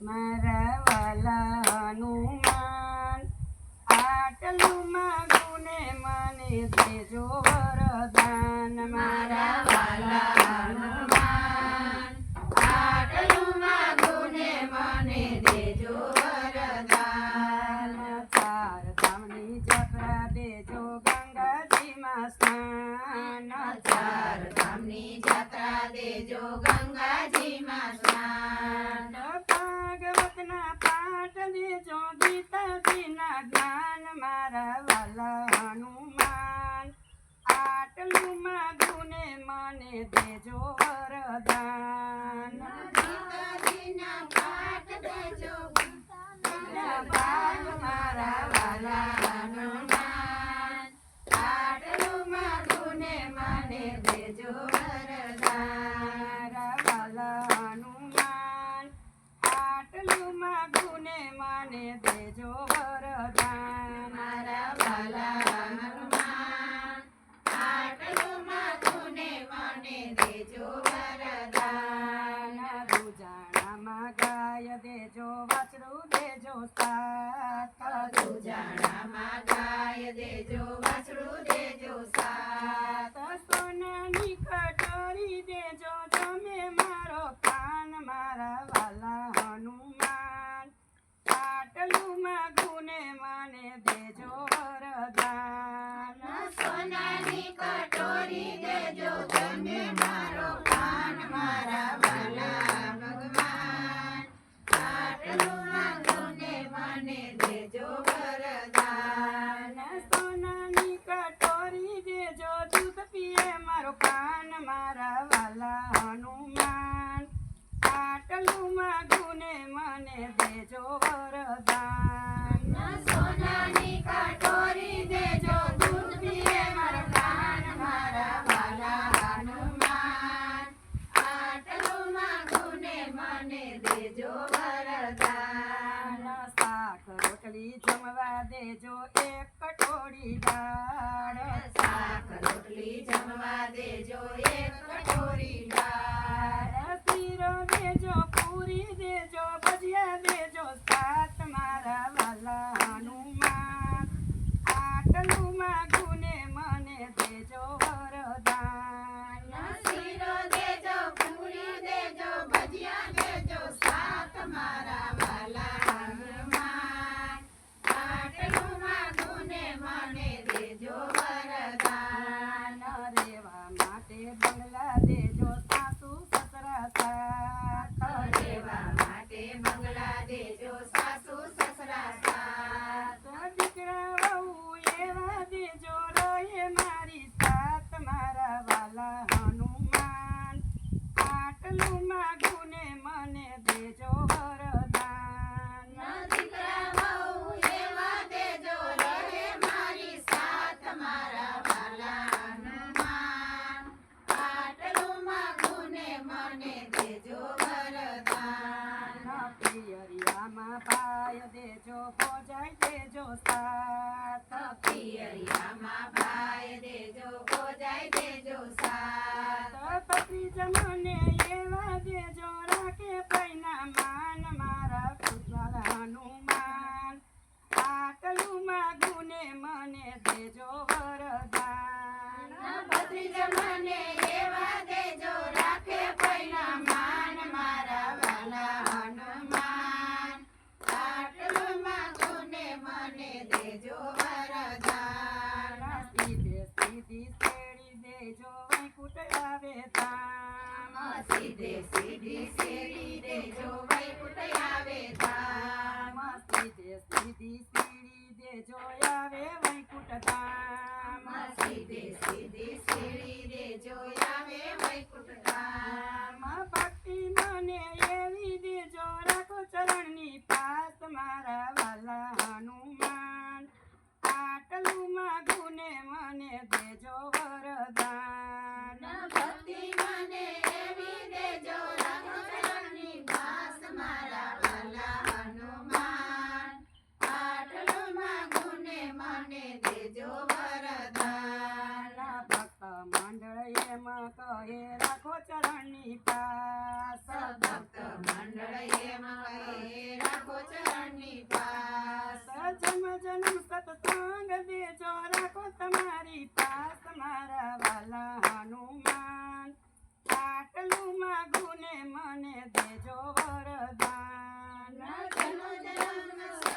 મારા વાલા હનુમાન આટલું માગું ને મને દેજો વરદાન. મારા વાલા હનુમાન આટલું માગું ને મને દેજો વરદાન ચાર ધામની જત્રા દેજો ગંગાજીમાં સ્નાન ચાર ધામની જાત્રા દેજો ગંગાજીમાં સ્નાન ભાગવતના પાઠ દેજો જ્ઞાન મારા વાલા હનુમાન આટલું માગું ને મને દેજો વરદાન મારા વાલા હનુમાન આટલું માગું ને મને દેજો વરદાન. મારા વાલા હનુમાન આટલું મને દેજો વરદાન. દુજાણામાં ગાય દેજો વાછડું દેજો સાત દુજાણામાં ગાય દેજો વાછડું દેજો સાત સાત સોનાની કટોરી દેજો તમે મારો કાન મારા વાલા હનુમાન આટલું માગું ને મને દેજો વરદાન કટોરી દેજો મારો વાલા દેજો વરદાન પીએ મારો કાન મારા વાલા હનુમાન. આટલું માગું મને દેજો વરદાન. મને દેજો વરદાન. શાક રોટલી જમવા દેજો એક કટોરી દાળ. શાક રોટલી જમવા દેજો એક કટોરી 咱俩对 દેજો ભોજાઈ દેજો સાથ. પિયરિયામાં ભાઈ દેજો સાથ. મને એવા દેજો રાખે પૈના માન મારા પુત્ર હનુમાન આટલું માગું મને દેજો વરદાન. ભત્રીજા મને એવા દેજો રાખે પૈના માન મારા વાલા હનુમાન આટલું માંગું ને મને દેજો વરદાન સીધે સીધી શેરી દેજો વૈકુંઠ આવે ધામ. સીધે સીધી શેરી દેજો વૈકુંઠ આવે ધામ. સીધે સીધી સીડી દેજો આવે સીધે સીધી શેરી દેજો આવે જો વરદાન. ભક્ત મંડળ એમાં કહે રાખો ચરણની પાસ. ભક્ત મંડળ એમાં કહે રાખો ચરણની પાસ. જન્મ જન્મ સતસંગ દેજો રાખો તમારી પાસ. મારા વાલા હનુમાન પાટલું માગુને મને દેજો વરદાન. જન્મ જન્મ